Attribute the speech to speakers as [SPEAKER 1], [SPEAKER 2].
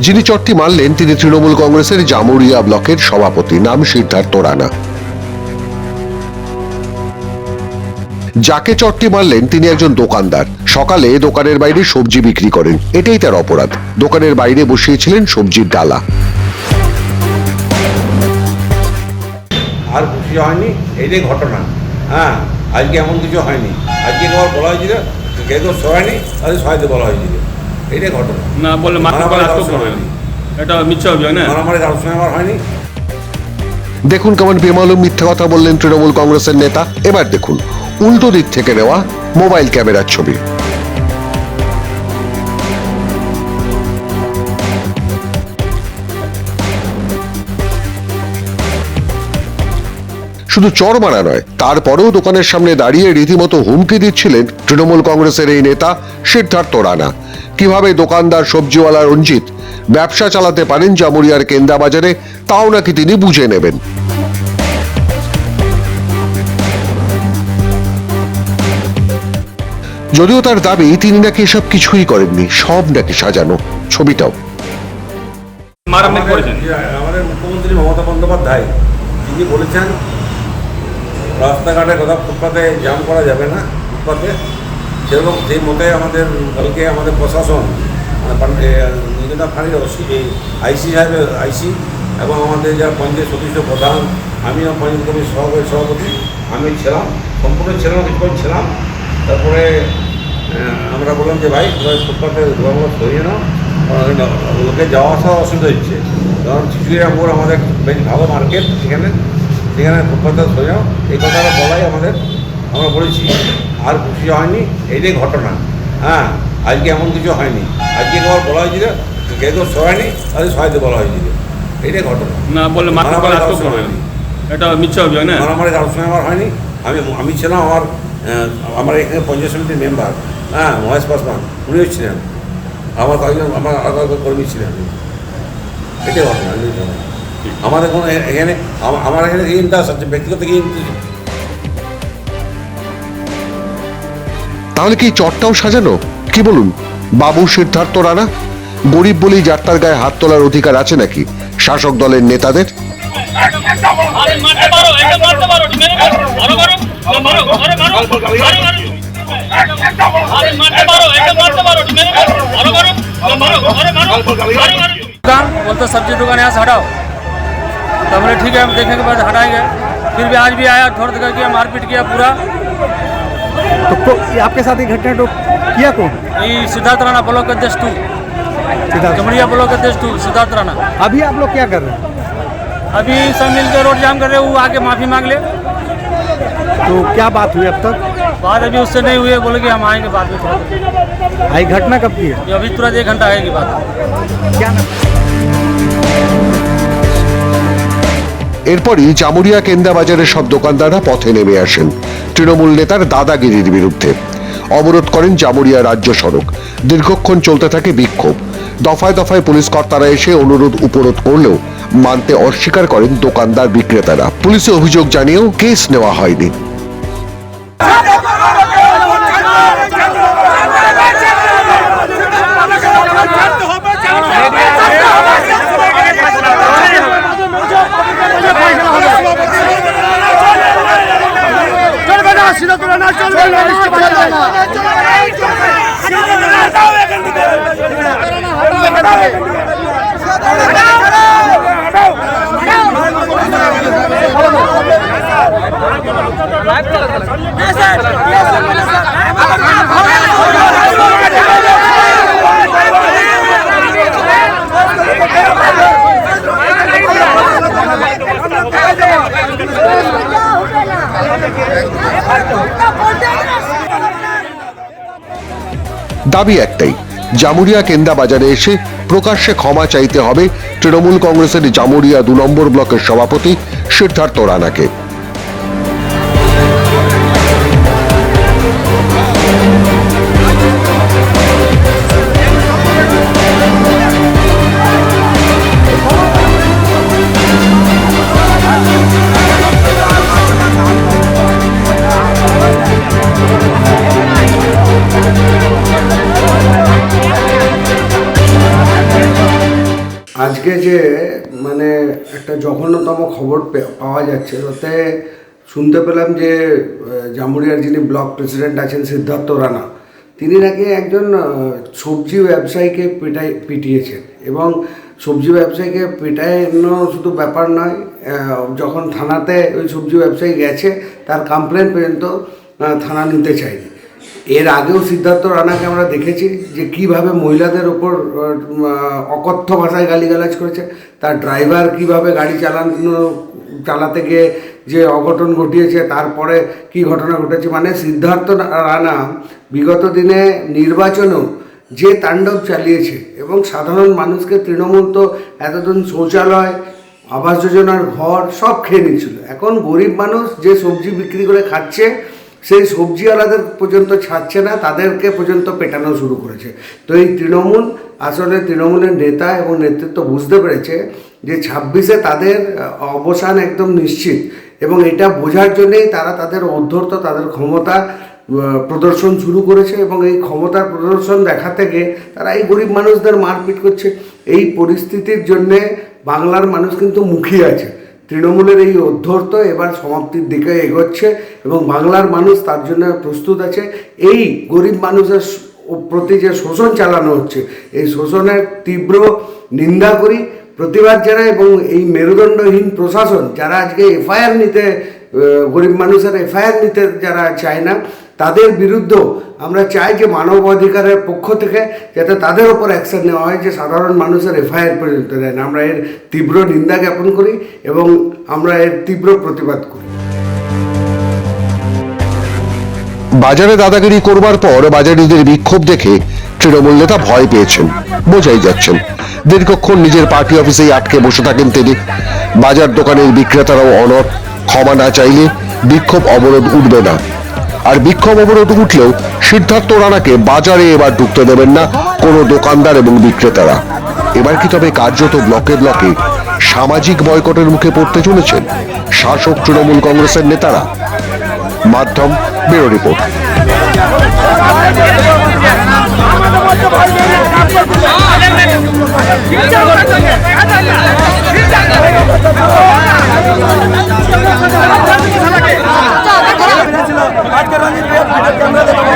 [SPEAKER 1] যিনি চটটি মারলেন, তিনি তৃণমূল কংগ্রেসের জামুরিয়া ব্লকের সভাপতি। নাম সিদ্ধার্থ রানা। যাকে চটটি মারলেন, তিনি একজন দোকানদার। সকালে দোকানের বাইরে সবজি বিক্রি করেন। এটাই তার অপরাধ। দোকানের বাইরে বসিয়েছিলেন সবজির ডালা।
[SPEAKER 2] আর খুশি হয়নি? এইটাই ঘটনা। হ্যাঁ আজকে এমন কিছু হয়নি। আজকে একবার বলা হয়েছিল কেউ তো সরায়নি তাদের সহায়তে বলা হয়েছিল। এইটাই ঘটনা।
[SPEAKER 3] না বললে
[SPEAKER 2] মারামারি
[SPEAKER 3] এটা মিথ্যা অভিযোগ না?
[SPEAKER 2] মারামারি সঙ্গে আমার হয়নি।
[SPEAKER 1] দেখুন কেমন বেমালুম মিথ্যা কথা বললেন তৃণমূল কংগ্রেসের নেতা। এবার দেখুন উল্টো দিক থেকে নেওয়া মোবাইল ক্যামেরার ছবি। শুধু চর মারা নয় তারপরেও দোকানের সামনে দাঁড়িয়ে রীতিমতো হুমকি দিচ্ছিলেন তৃণমূল কংগ্রেসের এই নেতা সিদ্ধার্থ রানা। কীভাবে দোকানদার সবজিওয়ালা রঞ্জিত ব্যবসা চালাতে পারেন জামুরিয়ার কেন্দা বাজারে তাও নাকি তিনি বুঝে নেবেন। যদিও তার দাবি তিনি নাকি এসব কিছুই করেননি সব নাকি সাজানো ছবিটাও।
[SPEAKER 2] আমাদের- আমাদের মুখ্যমন্ত্রী মমতা বন্দ্যোপাধ্যায় তিনি বলেছেন রাস্তাঘাটে কোথাও ফুটপাতে জাম করা যাবে না ফুটপাতে। সেরকম সেই মতে আমাদের, কালকে আমাদের প্রশাসন নিজেরা ফাঁড়ির আইসি সাহেবের আইসি, এবং আমাদের যারা পঞ্চায়েত সদস্য প্রধান, আমি পঞ্চায়েত কমিটির সভাপতি সভাপতি, আমি ছিলাম, সম্পূর্ণ ছিলাম কিছুক্ষণ ছিলাম। তারপরে আমরা বললাম যে, ভাই ফুটপাতে ধোয়াগুলো সরিয়ে নাও লোকে যাওয়া আসা অসুবিধা হচ্ছে। কারণ চিচুড়িয়া মোড় আমাদের বেশ ভালো মার্কেট সেখানে সেখানে ফুটপাতে সরিয়ে নাও। এই কথাটা বলাই আমাদের আমরা বলেছি আর খুশি হয়নি এইটাই ঘটনা। হ্যাঁ আজকে এমন কিছু হয়নি। আজকে একবার বলা হয়েছিল কেউ তো সরায়নি তাদের সহায়তে বলা হয়েছিল। এইটাই ঘটনা।
[SPEAKER 3] না বললে। এটা মিথ্যা অভিযোগ না?
[SPEAKER 2] মারামারি কারোর সঙ্গে আমার হয়নি। আমি আমি ছিলাম আমার আমার এখানে পঞ্চায়েত সমিতির মেম্বার। হ্যাঁ মহেশ পাসওয়ান উনিও ছিলেন। আমার কয়েকজন আমার আরও কয়েকজন কর্মী ছিলেন। এটাই ঘটনা আমাদের কোনো এখানে আমার এখানে কি ইন্টারেস্ট আছে? ব্যক্তিগত কি
[SPEAKER 1] তাহলে কি চটটাও সাজানো? কি বলুন? বাবু সিদ্ধার্থ রানা? গরিব বলেই যার গায়ে হাত তোলার অধিকার আছে নাকি শাসক দলের নেতাদের?
[SPEAKER 4] बोलते सब्जी दुकान यहाँ से हटाओ तो हमने ठीक है हम देखेंगे बस हटाएंगे फिर भी आज भी आया छोड़ करके मारपीट किया पूरा
[SPEAKER 5] तो को, ये आपके साथ ये घटना तो किया कौन
[SPEAKER 4] ये सिद्धार्थ राणा ब्लॉक अध्यक्ष टू
[SPEAKER 5] सिद्धार्थ
[SPEAKER 4] जमड़िया ब्लॉक अध्यक्ष टू सिद्धार्थ राणा
[SPEAKER 5] अभी आप लोग क्या कर रहे हैं
[SPEAKER 4] अभी सब मिल के रोड जाम कर रहे हैं वो आके माफी मांग ले
[SPEAKER 5] तो क्या बात हुई अब तक
[SPEAKER 4] बात अभी उससे नहीं हुई है बोले कि हम आएंगे बाद में थोड़ा देर।
[SPEAKER 5] आई घटना कब की है
[SPEAKER 4] ये अभी तुरंत एक घंटा आएगी बात
[SPEAKER 5] क्या नाम
[SPEAKER 1] এরপরই জামুরিয়া কেন্দা বাজারের সব দোকানদাররা পথে নেমে আসেন তৃণমূল নেতার দাদাগিরির বিরুদ্ধে। অবরোধ করেন জামুরিয়া রাজ্য সড়ক। দীর্ঘক্ষণ চলতে থাকে বিক্ষোভ। দফায় দফায় পুলিশ কর্তারা এসে অনুরোধ উপরোধ করলেও মানতে অস্বীকার করেন দোকানদার বিক্রেতারা। পুলিশে অভিযোগ জানিয়েও কেস নেওয়া হয়নি। দাবি একটাই জামুরিয়া কেন্দা বাজারে এসে প্রকাশ্যে ক্ষমা চাইতে হবে তৃণমূল কংগ্রেসের জামুরিয়া দু নম্বর ব্লকের সভাপতি সিদ্ধার্থ রানাকে।
[SPEAKER 6] আজকে যে মানে একটা জঘন্যতম খবর পাওয়া যাচ্ছে তাতে শুনতে পেলাম যে জামুরিয়ার যিনি ব্লক প্রেসিডেন্ট আছেন, সিদ্ধার্থ রানা, তিনি নাকি একজন সবজি ব্যবসায়ীকে পিটাই, পিটিয়েছেন এবং সবজি ব্যবসায়ীকে পিটানো শুধু ব্যাপার নয় যখন থানাতে ওই সবজি ব্যবসায়ী গেছে, তার কমপ্লেন পর্যন্ত থানা নিতে চায়নি। এর আগেও সিদ্ধার্থ রানাকে আমরা দেখেছি যে কীভাবে মহিলাদের ওপর অকথ্য ভাষায় গালিগালাজ করেছে, তার ড্রাইভার কীভাবে গাড়ি চালানো, চালাতে গিয়ে যে অঘটন ঘটিয়েছে, তারপরে কি ঘটনা ঘটেছে মানে সিদ্ধার্থ রানা বিগত দিনে নির্বাচনেও যে তাণ্ডব চালিয়েছে এবং সাধারণ মানুষকে তৃণমূল তো এতদিন শৌচালয়, আবাস যোজনার ঘর সব খেয়ে নিচ্ছিল এখন গরিব মানুষ যে সবজি বিক্রি করে খাচ্ছে সেই সবজিওয়ালাদের পর্যন্ত ছাড়ছে না, তাদেরকে পর্যন্ত পেটানো শুরু করেছে। তো এই তৃণমূল, আসলে তৃণমূলের নেতা এবং নেতৃত্ব বুঝতে পেরেছে যে ছাব্বিশে তাদের অবসান একদম নিশ্চিত এবং এটা বোঝার জন্যেই তারা তাদের অধ্যর্থ, তাদের ক্ষমতা প্রদর্শন শুরু করেছে এবং এই ক্ষমতার প্রদর্শন দেখাতে গিয়ে তারা এই গরিব মানুষদের মারপিট করছে। এই পরিস্থিতির জন্যে বাংলার মানুষ কিন্তু মুখিয়ে আছে। তৃণমূলের এই অধ্যর্থ এবার সমাপ্তির দিকে এগোচ্ছে এবং বাংলার মানুষ তার জন্য প্রস্তুত আছে। এই গরিব মানুষের প্রতি যে শোষণ চালানো হচ্ছে, এই শোষণের তীব্র নিন্দা করি, প্রতিবাদ জানাই এবং এই মেরুদণ্ডহীন প্রশাসন যারা আজকে এফআইআর নিতে গরিব মানুষের এফআইআর নিতে যারা চায় না তাদের বিরুদ্ধেও আমরা চাই যে মানব অধিকারের পক্ষ থেকে যাতে তাদের ওপর অ্যাকশন নেওয়া হয়, যে সাধারণ মানুষের এফআইআর পর্যন্ত দেয়। না আমরা এর তীব্র নিন্দা জ্ঞাপন করি এবং আমরা এর তীব্র প্রতিবাদ করি।
[SPEAKER 1] বাজারে দাদাগিরি করবার পর বাজারিদের বিক্ষোভ দেখে তৃণমূল নেতা ভয় পেয়েছেন, বোঝাই যাচ্ছেন। দীর্ঘক্ষণ নিজের পার্টি অফিসেই আটকে বসে থাকেন তিনি। বাজার দোকানের বিক্রেতারাও অনর ক্ষমা না চাইলে বিক্ষোভ অবরোধ উঠবে না। আর বিক্ষোভ অবরোধ উঠলেও সিদ্ধার্থ রানাকে বাজারে এবার ঢুকতে দেবেন না কোনো দোকানদার এবং বিক্রেতারা। এবার কি তবে কার্যত ব্লকে ব্লকে সামাজিক বয়কটের মুখে পড়তে চলেছেন শাসক তৃণমূল কংগ্রেসের নেতারা? মাধ্যম, ব্যুরো রিপোর্ট।
[SPEAKER 5] आज के रहा भैया कैमरा देखो